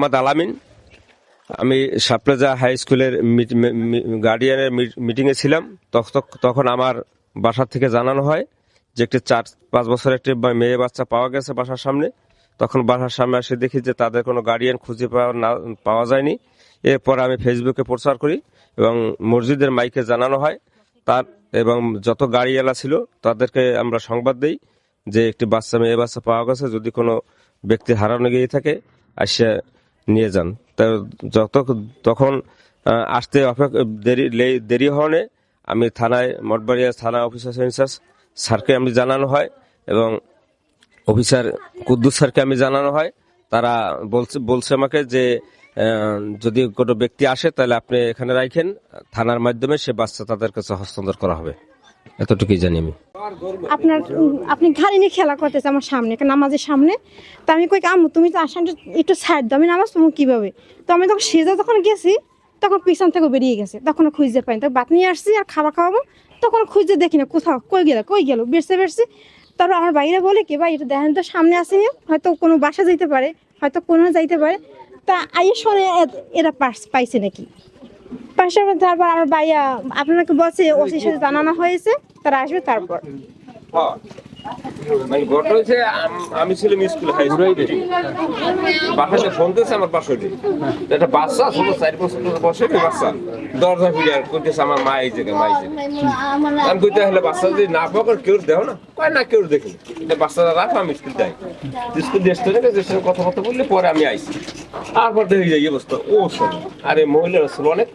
মোহাম্মদ আলামিন, আমি সাপ্রেজা হাই স্কুলের গার্ডিয়ানের মিটিংয়ে ছিলাম। তখ- তখন আমার বাসার থেকে জানানো হয় যে একটি চার, পাঁচ বছর একটি মেয়ে বাচ্চা পাওয়া গেছে বাসার সামনে। তখন বাসার সামনে এসে দেখি যে তাদের কোনো গার্ডিয়ান খুঁজে পাওয়া না, পাওয়া যায়নি। এরপর আমি ফেসবুকে প্রচার করি এবং মসজিদের মাইকে জানানো হয়। তার, এবং যত গাড়িওয়ালা ছিল তাদেরকে আমরা সংবাদ দেই যে একটি বাচ্চা, মেয়ে বাচ্চা পাওয়া গেছে। যদি কোনো ব্যক্তি হারানো গিয়ে থাকে, আসে নিয়ে যান। যত তখন আসতে অপেক্ষা, দেরি দেরি হওয়ানে আমি থানায় মঠবাড়িয়া থানা অফিসার ইনচার্জ স্যারকে আমি জানানো হয় এবং অফিসার কুদ্দুস স্যারকে আমি জানানো হয়। তারা বলছে বলছে আমাকে যে যদি কোনো ব্যক্তি আসে তাহলে আপনি এখানে রাখেন থানার মাধ্যমে সে বাচ্চা তাদের কাছে হস্তান্তর করা হবে। এতটুকুই জানি আমি। আপনার আপনি ঘাড়ি নিয়ে খেলা করতেছে আমার সামনে নামাজের সামনে। তো আমি কই, আম্মু, তুমি তো আসান একটু সাইড দাও, আমি নামাজ তুমি কীভাবে? তো আমি তখন সেজা যখন গেছি, তখন পিছন থেকে বেরিয়ে গেছে তখন খুঁজতে পাইনি। তো বাত নিয়ে আসছি আর খাবার খাওয়াবো তখন খুঁজতে দেখি না কোথাও, কই গেল কই গেল, বেরছে বেরছে। তারপর আমার বাইরে বলে কি, ভাই, এটা দেখেন তো সামনে আসেনি, হয়তো কোনো বাসা যাইতে পারে, হয়তো কোনো যাইতে পারে। তা আইয়ে শোনে এরা পাইছে নাকি? পাশে তারপর আমার ভাইয়া আপনাকে বলছে ওসির সাথে জানানো হয়েছে তারা আসবে তারপর। মানে ঘটনা হচ্ছে আমি ছিলাম স্কুলে হাই স্কুলে বাসাতে ফোন দিয়েছে আমার পাশে একটা বাচ্চা ছোট চার বছর বসে বাচ্চা। দরজা ফিরে আর করতেছে আমার মা এই জায়গায় মা এই জায়গায়। আমি কইতে হলে বাচ্চা যদি না কেউ দেও না। কয় না কেউ দেখি এটা বাচ্চারা রাখো আমি স্কুল যাই। স্কুল দিয়ে কথাবার্তা বললে পরে আমি আইছি। তারপর দেখি যাই এই অবস্থা। ও শোন আরে মহিলারা ছিল অনেক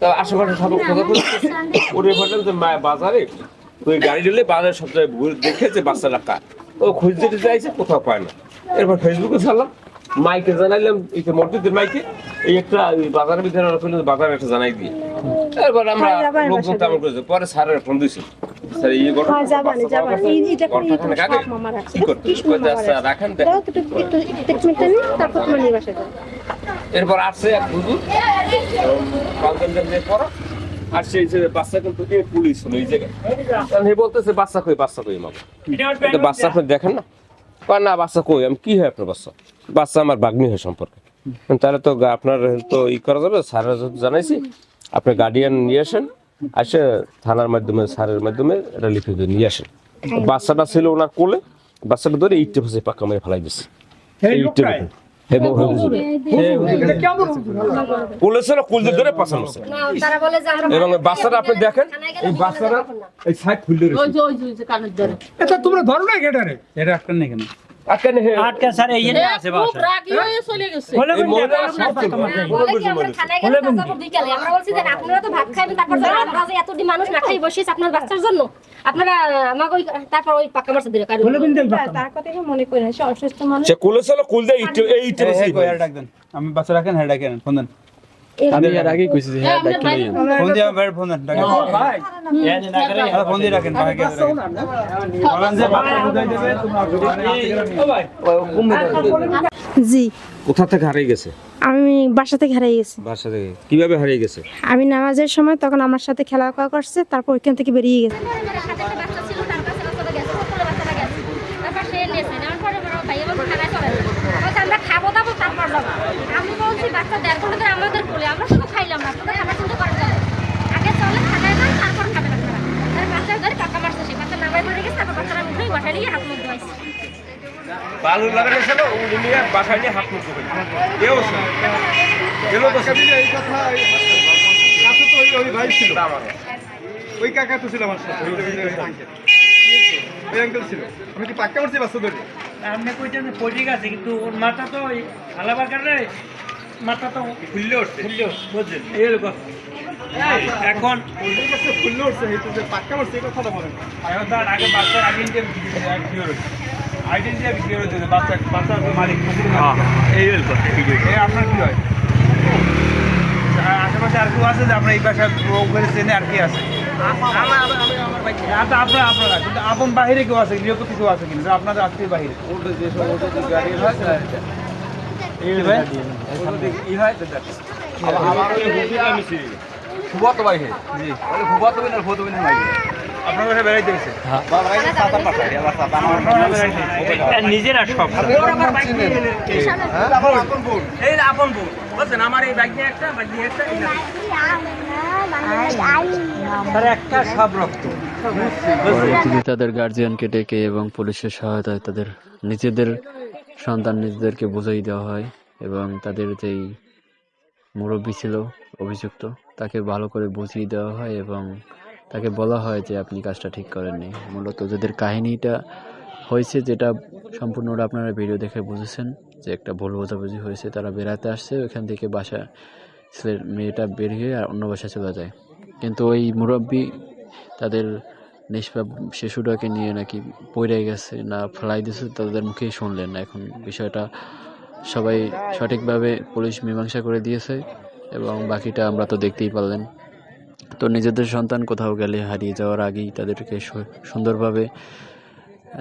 তা আশেপাশে সব কথা ওরে বললাম যে মা বাজারে তুই গাড়ি বাজারে সবচেয়ে ঘুরে দেখেছে ও খুঁজতে টুজতে আইছে কোথাও পায় না। এরপর ফেসবুকে ছাড়লাম মাইকে জানাইলাম এই যে মসজিদের মাইকে এই একটা বাজারের ভিতরে ওরা বাজারে একটা জানাই দিয়ে। এরপর আমরা হ্যাঁ, লোকজন তেমন করেছে পরে স্যারের ফোন স্যার এই ঘটনা হ্যাঁ, সব। কি করতে। রাখেন তারপর তোমার নিয়ে বাসায়। এরপর আসছে এক হুজুর আর সেই যে বাচ্চা কিন্তু পুলিশ হলো এই জায়গায় হে বলতেছে বাচ্চা কই বাচ্চা কই আমাকে? বাচ্চা আপনি দেখেন না? কয় না বাচ্চা কই? আমি কি হয় আপনার বাচ্চা? বাচ্চা আমার বাগ্নি হয় সম্পর্কে। তাহলে তো আপনার তো ই করা যাবে স্যারের জানাইছি। আপনি গার্ডিয়ান নিয়ে আসেন আসে থানার মাধ্যমে স্যারের মাধ্যমে এটা লিখে দিয়ে নিয়ে আসেন। বাচ্চাটা ছিল ওনার কোলে বাচ্চাটা ধরে ইটে ফসে পাক্কা মেরে ফেলাই দিচ্ছে ইটে ধরে পাশানো এবং বাচ্চাটা আপনি দেখেন এই বাচ্চাটা এই সাইড খুললে এটা তোমরা ধরো না এটা আটকান না কেন? আটকে নে আটকা স্যার এই জন্য আছে খুব রাগি হয়ে চলে গেছে। বলে এই মহিলা সব ছিল। বলে কি আমরা থানায় গেলে তারপর বিকালে আমরা বলছি যে আপনারা তো ভাত খাইবেন তারপর আমরা যে এতটি মানুষ না খাই বসেছি আপনার বাচ্চার জন্য। আপনারা আমাকে ওই তারপর ওই পাকা কারণ বলে তার- কথা মনে সে অসুস্থ মানুষ। সে কোলে ছিল কোল দিয়ে এই আমি বাসা রাখেন হ্যাঁ ডাকেন ফোন দেন। আমি এর আগে কইছি যে হ্যাঁ ফোন দিয়ে ফোন দেন ডাকেন ভাই হ্যাঁ ফোন দিয়ে রাখেন ভাই বলেন যে বাসা বুঝাই দেবে তোমরা জি কোথা থেকে হারিয়ে গেছে আমি বাসা থেকে হারিয়ে গেছি বাসা থেকে কীভাবে হারিয়ে গেছে আমি নামাজের সময় তখন আমার সাথে খেলা করা করছে তারপর ওইখান থেকে বেরিয়ে গেছে ভাই আমরা খাব দাবো তারপর যাব আমি বলছি বাচ্চা দেড় ঘণ্টা ধরে আমাদের কোলে আমরা শুধু খাইলাম না আপনাদের খাবার আগে চলে তারপর খাবেন আপনারা তার। বাচ্চা ধরে টাকা মারছে সে বাচ্চা নামাই পড়ে গেছে তারপর বাচ্চারা উঠেই বাসায় নিয়ে হাত মুখ ধোয়াইছে। বালু লাগানো ছিল উনি নিয়ে বাসায় নিয়ে হাত মুখ করে এও এলো তো এই কথা তো ওই ওই ভাই ছিল। ওই কাকা তো ছিল আমার সাথে। ওই। আঙ্কেল ছিল। আমি কি পাক্কা মারছি বাচ্চা ধরে আপনি পড়ে গেছে কিন্তু ওর মাথা তো ওই হালাবার কারণে উঠছে। এই এখন খুললে উঠছে এই যে পাক্কা মারছি এই কথাটা বলেন। আগে বাচ্চার বাচ্চা বাচ্চার মালিক এই কথা এই আপনার কি হয়? আশেপাশে আর কেউ আছে যে আপনার এই বাসায় ওখানে চেনে আর কি আছে? আচ্ছা আপনারা আপনারা। কিন্তু আপন বাহিরে কেউ আছে গৃহপতি কেউ আছে কিন্তু আপনাদের আত্মীয় বাহিরে? ভাই ই হয় না। না আপনার কাছে বেড়াইতে গেছে নিজেরা সব এই আপন বউ বুঝছেন আমার এই বাইক নিয়ে একটা বাইক নিয়ে একটা এই না। পরবর্তীতে তাদের গার্জিয়ানকে ডেকে এবং পুলিশের সহায়তায় তাদের নিজেদের সন্তান নিজেদেরকে বুঝাই দেওয়া হয় এবং তাদের যেই মুরব্বী ছিল, অভিযুক্ত, তাকে ভালো করে বুঝিয়ে দেওয়া হয় এবং তাকে বলা হয় যে আপনি কাজটা ঠিক করেননি। মূলত যাদের কাহিনীটা হয়েছে যেটা সম্পূর্ণটা আপনারা ভিডিও দেখে বুঝেছেন, যে একটা ভুল বোঝাবুঝি হয়েছে, তারা বেড়াতে আসছে, ওখান থেকে বাসা ছেলের মেয়েটা বের হয়ে আর অন্য বাসায় চলে যায়। কিন্তু ওই মুরব্বী তাদের নিষ্পাপ শিশুটাকে নিয়ে নাকি পড়ে গেছে না ফেলাই দিয়েছে, তাদের মুখেই শুনলেন এখন বিষয়টা সবাই সঠিকভাবে পুলিশ মীমাংসা করে দিয়েছে এবং বাকিটা আমরা তো দেখতেই পারলেন। তো নিজেদের সন্তান কোথাও গেলে হারিয়ে যাওয়ার আগেই তাদেরকে সুন্দরভাবে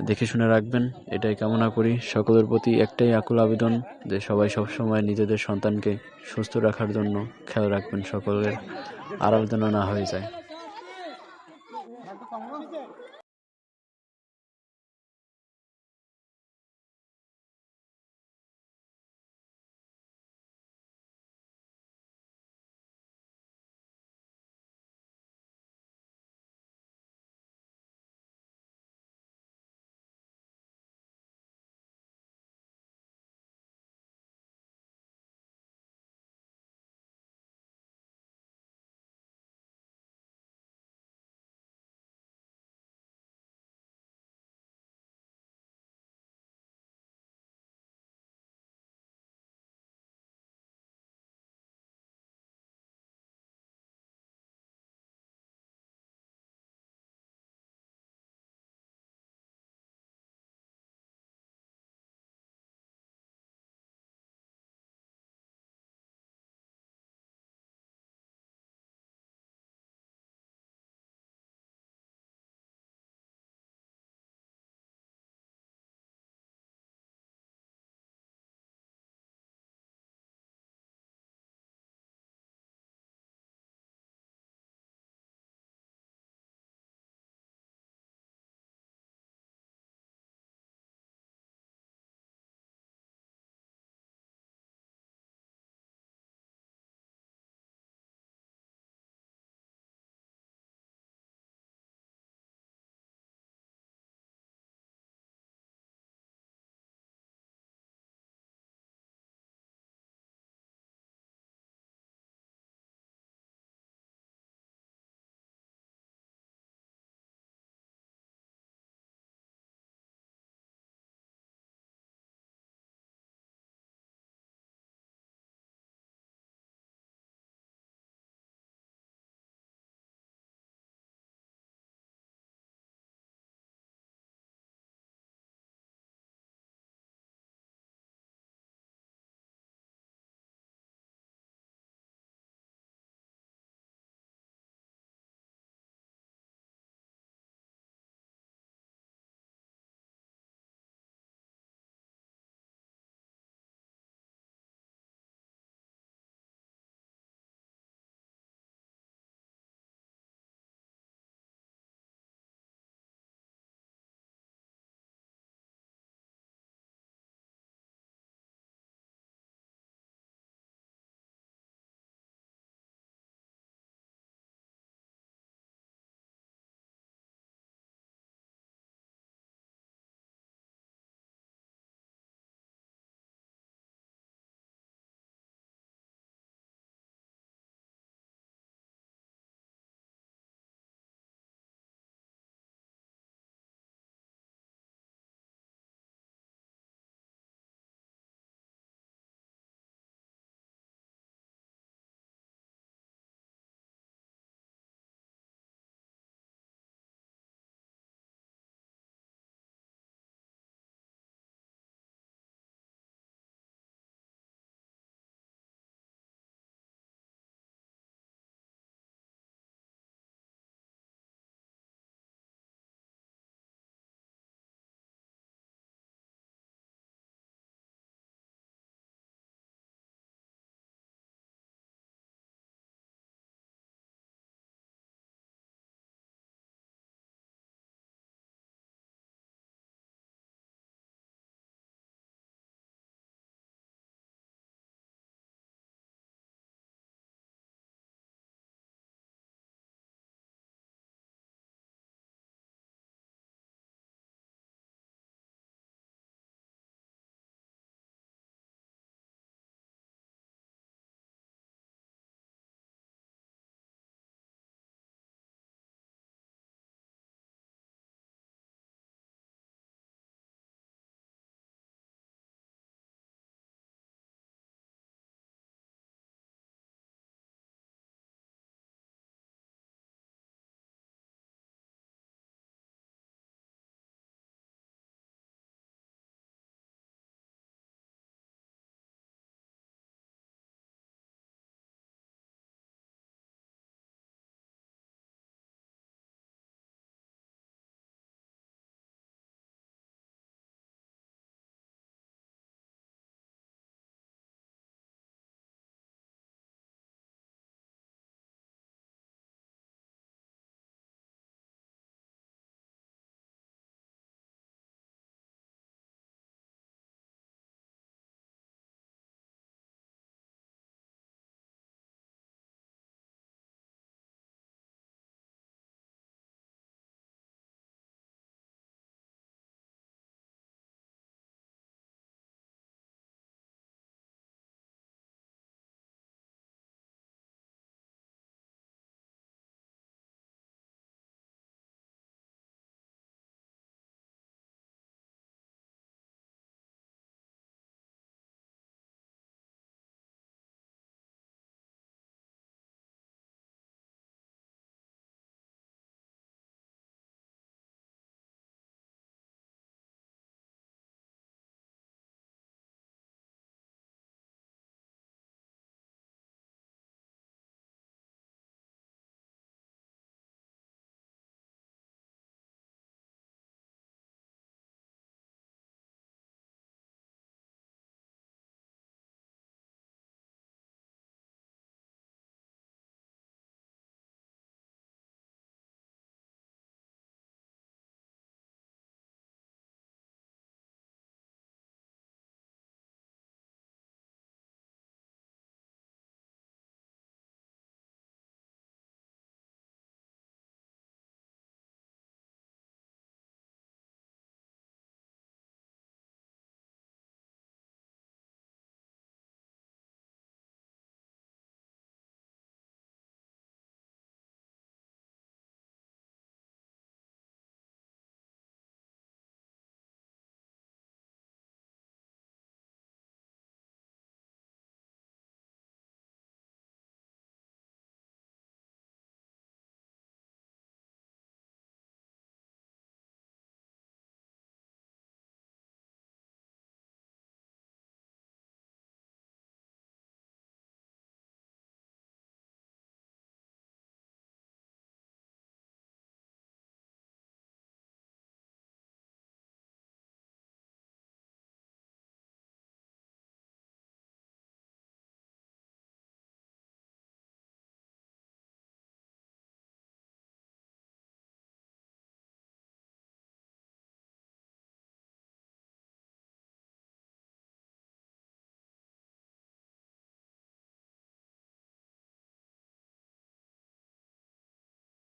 দেখে শুনে রাখবেন। এটাই কামনা করি। সকলের প্রতি একটাই আকুল আবেদন যে সবাই সবসময় নিজেদের সন্তানকে সুস্থ রাখার জন্য খেয়াল রাখবেন। সকলের যেন না হয়ে যায়।